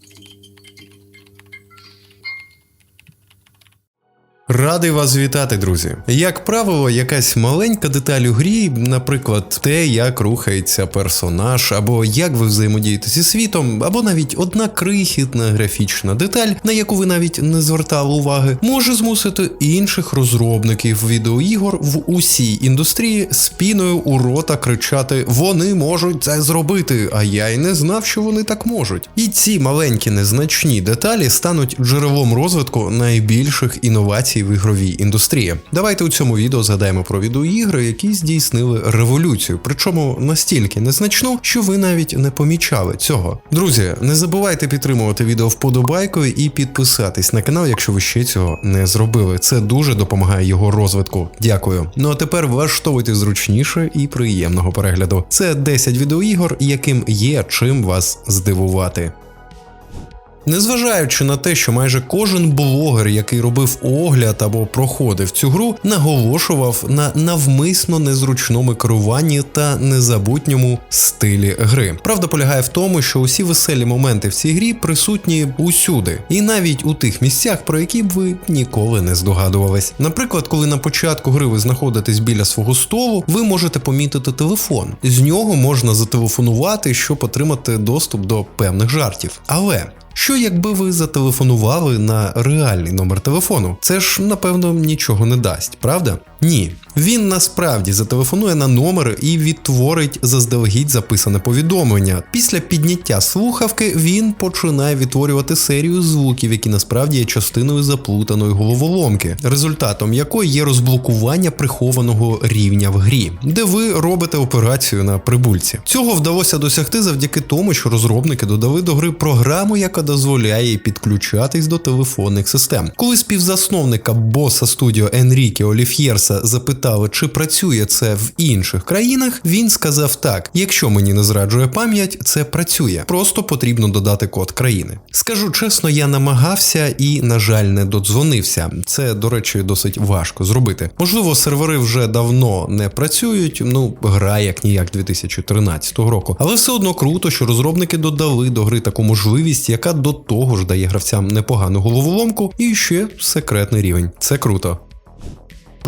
Thank you. Радий вас вітати, друзі. Як правило, якась маленька деталь у грі, наприклад, те, як рухається персонаж, або як ви взаємодієте зі світом, або навіть одна крихітна графічна деталь, на яку ви навіть не звертали уваги, може змусити інших розробників відеоігор в усій індустрії спіною у рота кричати: Вони можуть це зробити, а я й не знав, що вони так можуть. І ці маленькі незначні деталі стануть джерелом розвитку найбільших інновацій в ігровій індустрії. Давайте у цьому відео згадаємо про відеоігри, які здійснили революцію, причому настільки незначну, що ви навіть не помічали цього. Друзі, не забувайте підтримувати відео вподобайкою і підписатись на канал, якщо ви ще цього не зробили. Це дуже допомагає його розвитку. Дякую. Ну а тепер влаштовуйте зручніше і приємного перегляду. Це 10 відеоігор, яким є чим вас здивувати. Незважаючи на те, що майже кожен блогер, який робив огляд або проходив цю гру, наголошував на навмисно незручному керуванні та незабутньому стилі гри. Правда полягає в тому, що усі веселі моменти в цій грі присутні усюди, і навіть у тих місцях, про які б ви ніколи не здогадувались. Наприклад, коли на початку гри ви знаходитесь біля свого столу, ви можете помітити телефон. З нього можна зателефонувати, щоб отримати доступ до певних жартів. Але що якби ви зателефонували на реальний номер телефону? Це ж напевно нічого не дасть, правда? Ні. Він насправді зателефонує на номер і відтворить заздалегідь записане повідомлення. Після підняття слухавки він починає відтворювати серію звуків, які насправді є частиною заплутаної головоломки, результатом якої є розблокування прихованого рівня в грі, де ви робите операцію на прибульці. Цього вдалося досягти завдяки тому, що розробники додали до гри програму, яка дозволяє підключатись до телефонних систем. Коли співзасновника боса студіо Енріке Оліф'єрса запитали, чи працює це в інших країнах, він сказав так: якщо мені не зраджує пам'ять, це працює. Просто потрібно додати код країни. Скажу чесно, я намагався і, на жаль, не додзвонився. Це, до речі, досить важко зробити. Можливо, сервери вже давно не працюють. Ну, гра як ніяк 2013 року, але все одно круто, що розробники додали до гри таку можливість, яка до того ж дає гравцям непогану головоломку і ще секретний рівень. Це круто.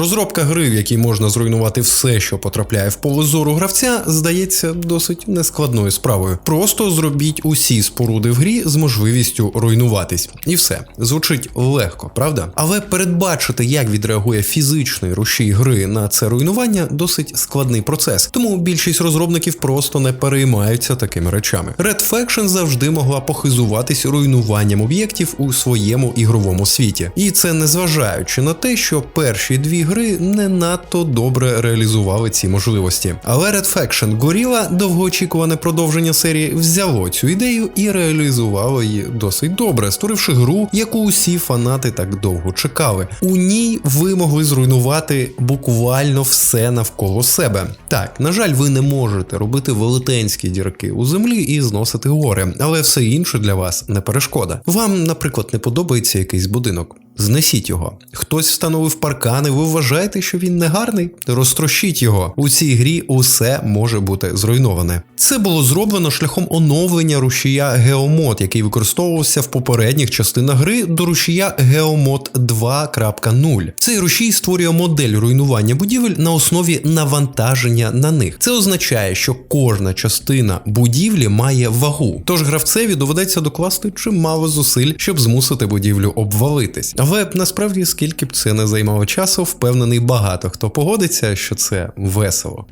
Розробка гри, в якій можна зруйнувати все, що потрапляє в поле зору гравця, здається досить нескладною справою. Просто зробіть усі споруди в грі з можливістю руйнуватись. І все звучить легко, правда? Але передбачити, як відреагує фізичний рушій гри на це руйнування, досить складний процес. Тому більшість розробників просто не переймаються такими речами. Red Faction завжди могла похизуватись руйнуванням об'єктів у своєму ігровому світі, і це незважаючи на те, що перші дві гри не надто добре реалізували ці можливості. Але Red Faction Gorilla, довгоочікуване продовження серії, взяло цю ідею і реалізувало її досить добре, створивши гру, яку усі фанати так довго чекали. У ній ви могли зруйнувати буквально все навколо себе. Так, на жаль, ви не можете робити велетенські дірки у землі і зносити гори, але все інше для вас не перешкода. Вам, наприклад, не подобається якийсь будинок. Знесіть його. Хтось встановив паркани, ви вважаєте, що він не гарний? Розтрощіть його. У цій грі усе може бути зруйноване. Це було зроблено шляхом оновлення рушія Geomod, який використовувався в попередніх частинах гри до рушія Geomod 2.0. Цей рушій створює модель руйнування будівель на основі навантаження на них. Це означає, що кожна частина будівлі має вагу. Тож гравцеві доведеться докласти чимало зусиль, щоб змусити будівлю обвалитись. Але насправді, скільки б це не займало часу, впевнений багато хто погодиться, що це весело.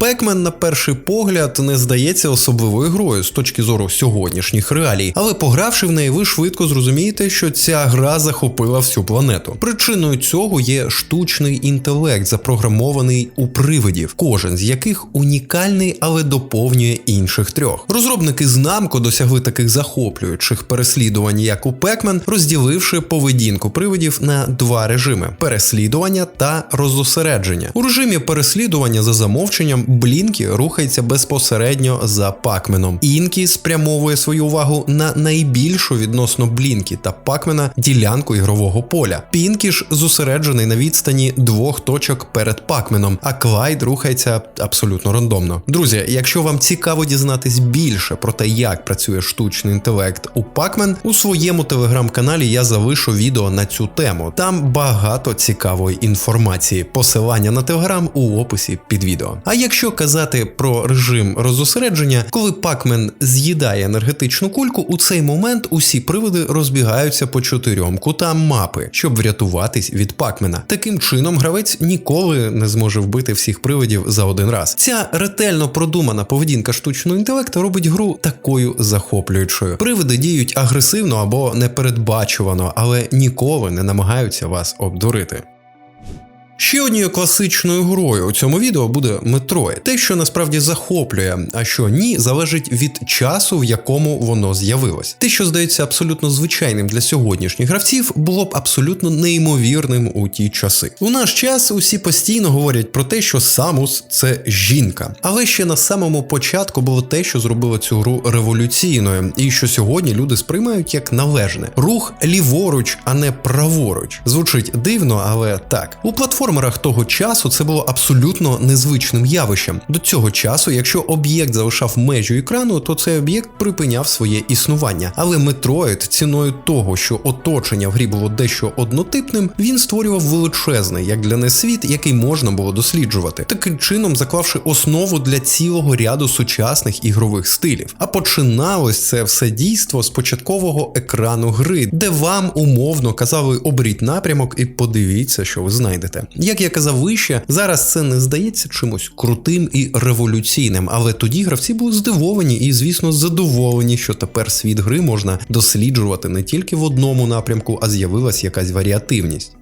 Пекмен на перший погляд не здається особливою грою з точки зору сьогоднішніх реалій, але погравши в неї, ви швидко зрозумієте, що ця гра захопила всю планету. Причиною цього є штучний інтелект, запрограмований у привидів, кожен з яких унікальний, але доповнює інших трьох. Розробники з досягли таких захоплюючих переслідувань, як у Пекмен, розділивши поведінку привидів на два режими: переслідування та розосередження. У режимі переслідування за замовченням Блінкі рухається безпосередньо за Пакменом. Інкі спрямовує свою увагу на найбільшу відносно Блінкі та Пакмена ділянку ігрового поля. Пінкі ж зосереджений на відстані двох точок перед Пакменом, а Клайд рухається абсолютно рандомно. Друзі, якщо вам цікаво дізнатись більше про те, як працює штучний інтелект у Пакмен, у своєму телеграм-каналі я залишу відео на цю тему. Там багато цікавої інформації. Посилання на телеграм у описі під відео. А якщо казати про режим розосередження, коли Пакмен з'їдає енергетичну кульку, у цей момент усі приводи розбігаються по чотирьом кутам мапи, щоб врятуватись від Пакмена. Таким чином, гравець ніколи не зможе вбити всіх привидів за один раз. Ця ретельно продумана поведінка штучного інтелекту робить гру такою захоплюючою. Привиди діють агресивно або непередбачувано, але ніколи не намагаються вас обдурити. Ще однією класичною грою у цьому відео буде Metroid. Те, що насправді захоплює, а що ні, залежить від часу, в якому воно з'явилось. Те, що здається абсолютно звичайним для сьогоднішніх гравців, було б абсолютно неймовірним у ті часи. У наш час усі постійно говорять про те, що Самус це жінка. Але ще на самому початку було те, що зробило цю гру революційною, і що сьогодні люди сприймають як належне. Рух ліворуч, а не праворуч. Звучить дивно, але так. У платформі платформерах того часу це було абсолютно незвичним явищем. До цього часу, якщо об'єкт залишав межу екрану, то цей об'єкт припиняв своє існування. Але Metroid ціною того, що оточення в грі було дещо однотипним, він створював величезний, як для не світ, який можна було досліджувати, таким чином заклавши основу для цілого ряду сучасних ігрових стилів. А починалось це все дійство з початкового екрану гри, де вам умовно казали оберіть напрямок і подивіться, що ви знайдете. Як я казав вище, зараз це не здається чимось крутим і революційним, але тоді гравці були здивовані і, звісно, задоволені, що тепер світ гри можна досліджувати не тільки в одному напрямку, а з'явилась якась варіативність.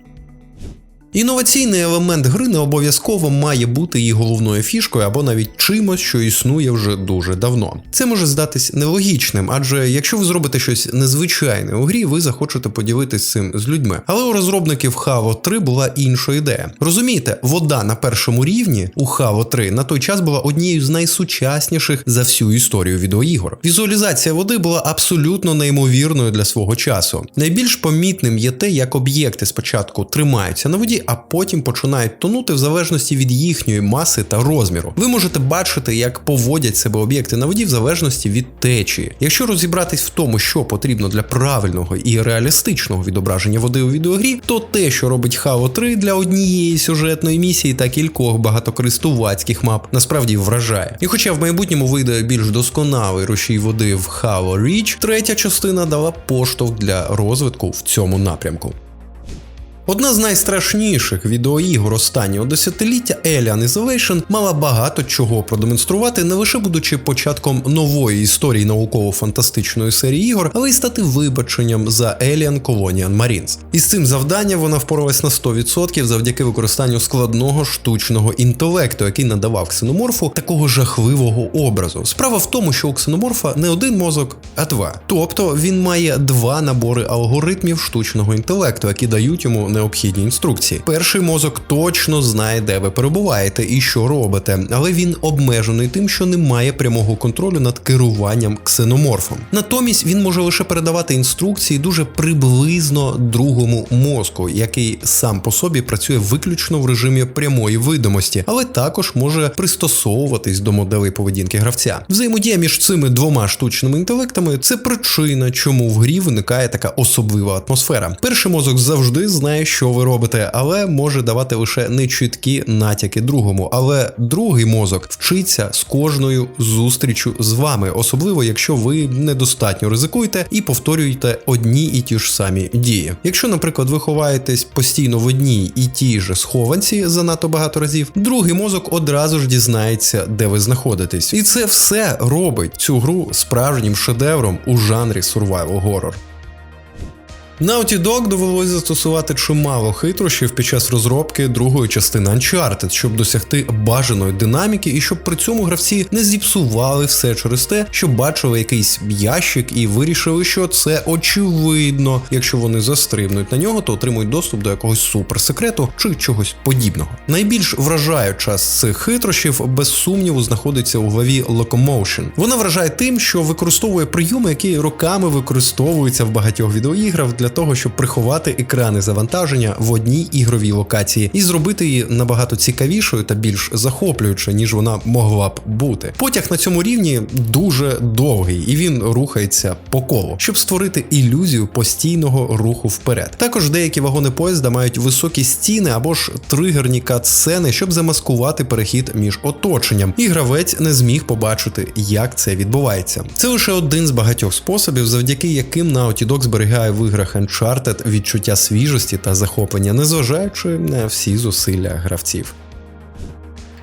Інноваційний елемент гри не обов'язково має бути її головною фішкою або навіть чимось, що існує вже дуже давно. Це може здатись нелогічним, адже якщо ви зробите щось незвичайне у грі, ви захочете поділитись цим з людьми. Але у розробників Halo 3 була інша ідея. Розумієте, вода на першому рівні у Halo 3 на той час була однією з найсучасніших за всю історію відеоігор. Візуалізація води була абсолютно неймовірною для свого часу. Найбільш помітним є те, як об'єкти спочатку тримаються на воді а потім починають тонути в залежності від їхньої маси та розміру. Ви можете бачити, як поводять себе об'єкти на воді в залежності від течії. Якщо розібратись в тому, що потрібно для правильного і реалістичного відображення води у відеогрі, то те, що робить Halo 3 для однієї сюжетної місії та кількох багатокористувацьких мап, насправді вражає. І хоча в майбутньому вийде більш досконалий рушій води в Halo Reach, третя частина дала поштовх для розвитку в цьому напрямку. Одна з найстрашніших відеоігор останнього десятиліття Alien Isolation мала багато чого продемонструвати, не лише будучи початком нової історії науково-фантастичної серії ігор, але й стати вибаченням за Alien Colonial Marines. І з цим завданням вона впоралась на 100% завдяки використанню складного штучного інтелекту, який надавав ксеноморфу такого жахливого образу. Справа в тому, що у ксеноморфа не один мозок, а два. Тобто він має два набори алгоритмів штучного інтелекту, які дають йому необхідні інструкції. Перший мозок точно знає, де ви перебуваєте і що робите, але він обмежений тим, що не має прямого контролю над керуванням ксеноморфом. Натомість він може лише передавати інструкції дуже приблизно другому мозку, який сам по собі працює виключно в режимі прямої видимості, але також може пристосовуватись до моделей поведінки гравця. Взаємодія між цими двома штучними інтелектами це причина, чому в грі виникає така особлива атмосфера. Перший мозок завжди знає, що ви робите, але може давати лише нечіткі натяки другому. Але другий мозок вчиться з кожною зустрічю з вами, особливо якщо ви недостатньо ризикуєте і повторюєте одні і ті ж самі дії. Якщо, наприклад, ви ховаєтесь постійно в одній і тій же схованці занадто багато разів, другий мозок одразу ж дізнається, де ви знаходитесь, і це все робить цю гру справжнім шедевром у жанрі survival horror. Naughty Dog довелося застосувати чимало хитрощів під час розробки другої частини Uncharted, щоб досягти бажаної динаміки і щоб при цьому гравці не зіпсували все через те, що бачили якийсь ящик і вирішили, що це очевидно. Якщо вони застрибнуть на нього, то отримують доступ до якогось суперсекрету чи чогось подібного. Найбільш вражаюча з цих хитрощів, без сумніву, знаходиться у главі Locomotion. Вона вражає тим, що використовує прийоми, які роками використовуються в багатьох відеоіграх для того, щоб приховати екрани завантаження в одній ігровій локації і зробити її набагато цікавішою та більш захоплюючою, ніж вона могла б бути. Потяг на цьому рівні дуже довгий і він рухається по колу, щоб створити ілюзію постійного руху вперед. Також деякі вагони поїзда мають високі стіни або ж тригерні кат-сцени, щоб замаскувати перехід між оточенням, і гравець не зміг побачити, як це відбувається. Це лише один з багатьох способів, завдяки яким Naughty Dog зберігає в іграх Uncharted відчуття свіжості та захоплення, незважаючи на всі зусилля гравців.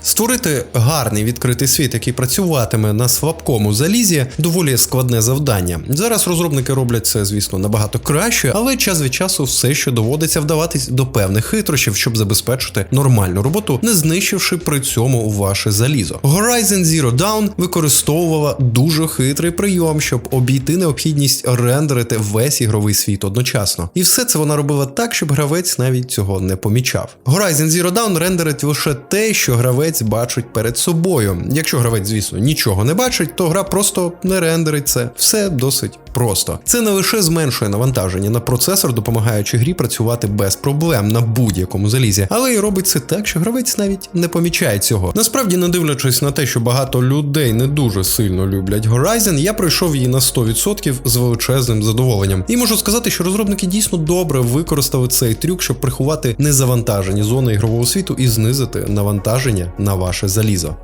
Створити гарний відкритий світ, який працюватиме на слабкому залізі, доволі складне завдання. Зараз розробники роблять це, звісно, набагато краще, але час від часу все ще доводиться вдаватись до певних хитрощів, щоб забезпечити нормальну роботу, не знищивши при цьому ваше залізо. Horizon Zero Dawn використовувала дуже хитрий прийом, щоб обійти необхідність рендерити весь ігровий світ одночасно. І все це вона робила так, щоб гравець навіть цього не помічав. Horizon Zero Dawn рендерить лише те, що гравець бачить перед собою. Якщо гравець, звісно, нічого не бачить, то гра просто не рендерить це. Все досить просто. Це не лише зменшує навантаження на процесор, допомагаючи грі працювати без проблем на будь-якому залізі, але й робить це так, що гравець навіть не помічає цього. Насправді, не дивлячись на те, що багато людей не дуже сильно люблять Horizon, я пройшов її на 100% з величезним задоволенням. І можу сказати, що розробники дійсно добре використали цей трюк, щоб приховати незавантажені зони ігрового світу і знизити навантаження на ваше залізо.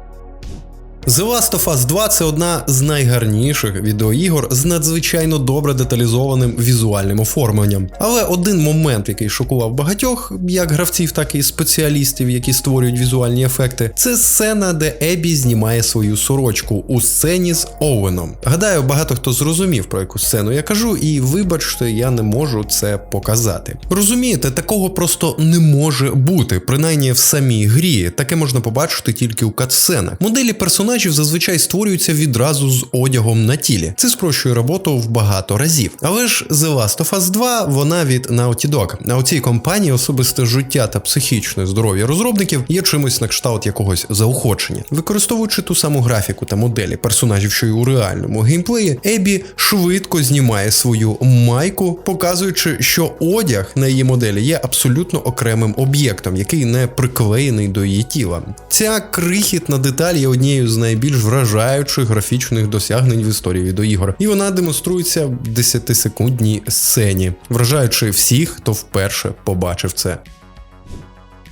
The Last of Us 2 це одна з найгарніших відеоігор з надзвичайно добре деталізованим візуальним оформленням. Але один момент, який шокував багатьох, як гравців, так і спеціалістів, які створюють візуальні ефекти, це сцена, де Ебі знімає свою сорочку у сцені з Оуеном. Гадаю, багато хто зрозумів про яку сцену я кажу, і вибачте, я не можу це показати. Розумієте, такого просто не може бути, принаймні в самій грі. Таке можна побачити тільки у катсценах. Моделі персонажів зазвичай створюються відразу з одягом на тілі. Це спрощує роботу в багато разів. Але ж The Last of Us 2 вона від Naughty Dog. А у цій компанії особисте життя та психічне здоров'я розробників є чимось на кшталт якогось заохочення. Використовуючи ту саму графіку та моделі персонажів, що й у реальному геймплеї, Ебі швидко знімає свою майку, показуючи, що одяг на її моделі є абсолютно окремим об'єктом, який не приклеєний до її тіла. Ця крихітна деталь є однією з найбільш вражаючих графічних досягнень в історії відеоігор, і вона демонструється в 10-секундній сцені, вражаючи всіх, хто вперше побачив це.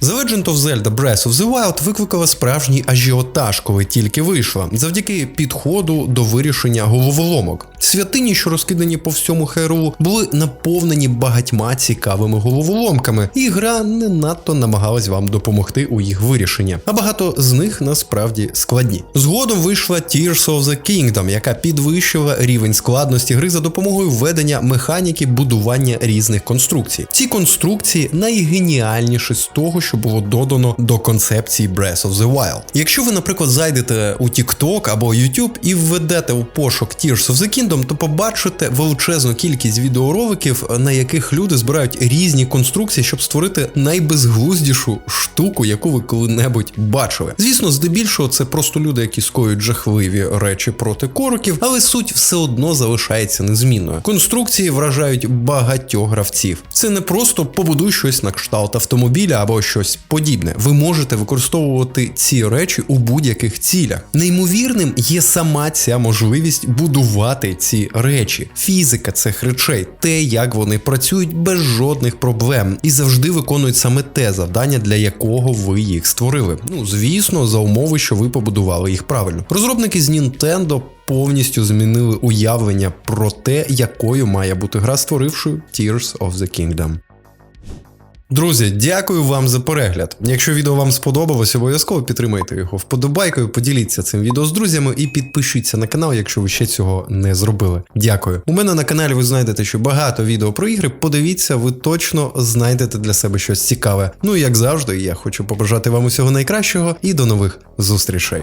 The Legend of Zelda Breath of the Wild викликала справжній ажіотаж, коли тільки вийшла, завдяки підходу до вирішення головоломок. Святині, що розкидані по всьому ХРУ, були наповнені багатьма цікавими головоломками, і гра не надто намагалась вам допомогти у їх вирішенні. А багато з них насправді складні. Згодом вийшла Tears of the Kingdom, яка підвищила рівень складності гри за допомогою введення механіки будування різних конструкцій. Ці конструкції найгеніальніші з того, що було додано до концепції Breath of the Wild. Якщо ви, наприклад, зайдете у TikTok або YouTube і введете у пошук Tears of the Kingdom, то побачите величезну кількість відеороликів, на яких люди збирають різні конструкції, щоб створити найбезглуздішу штуку, яку ви коли-небудь бачили. Звісно, здебільшого це просто люди, які скоюють жахливі речі проти короків, але суть все одно залишається незмінною. Конструкції вражають багатьох гравців. Це не просто побудуй щось на кшталт автомобіля або щось подібне. Ви можете використовувати ці речі у будь-яких цілях. Неймовірним є сама ця можливість будувати ці речі. Фізика цих речей, те, як вони працюють без жодних проблем і завжди виконують саме те завдання, для якого ви їх створили. Ну, звісно, за умови, що ви побудували їх правильно. Розробники з Nintendo повністю змінили уявлення про те, якою має бути гра, створивши Tears of the Kingdom. Друзі, дякую вам за перегляд. Якщо відео вам сподобалось, обов'язково підтримайте його вподобайкою, поділіться цим відео з друзями і підпишіться на канал, якщо ви ще цього не зробили. Дякую. У мене на каналі ви знайдете ще багато відео про ігри. Подивіться, ви точно знайдете для себе щось цікаве. Ну і як завжди, я хочу побажати вам усього найкращого і до нових зустрічей.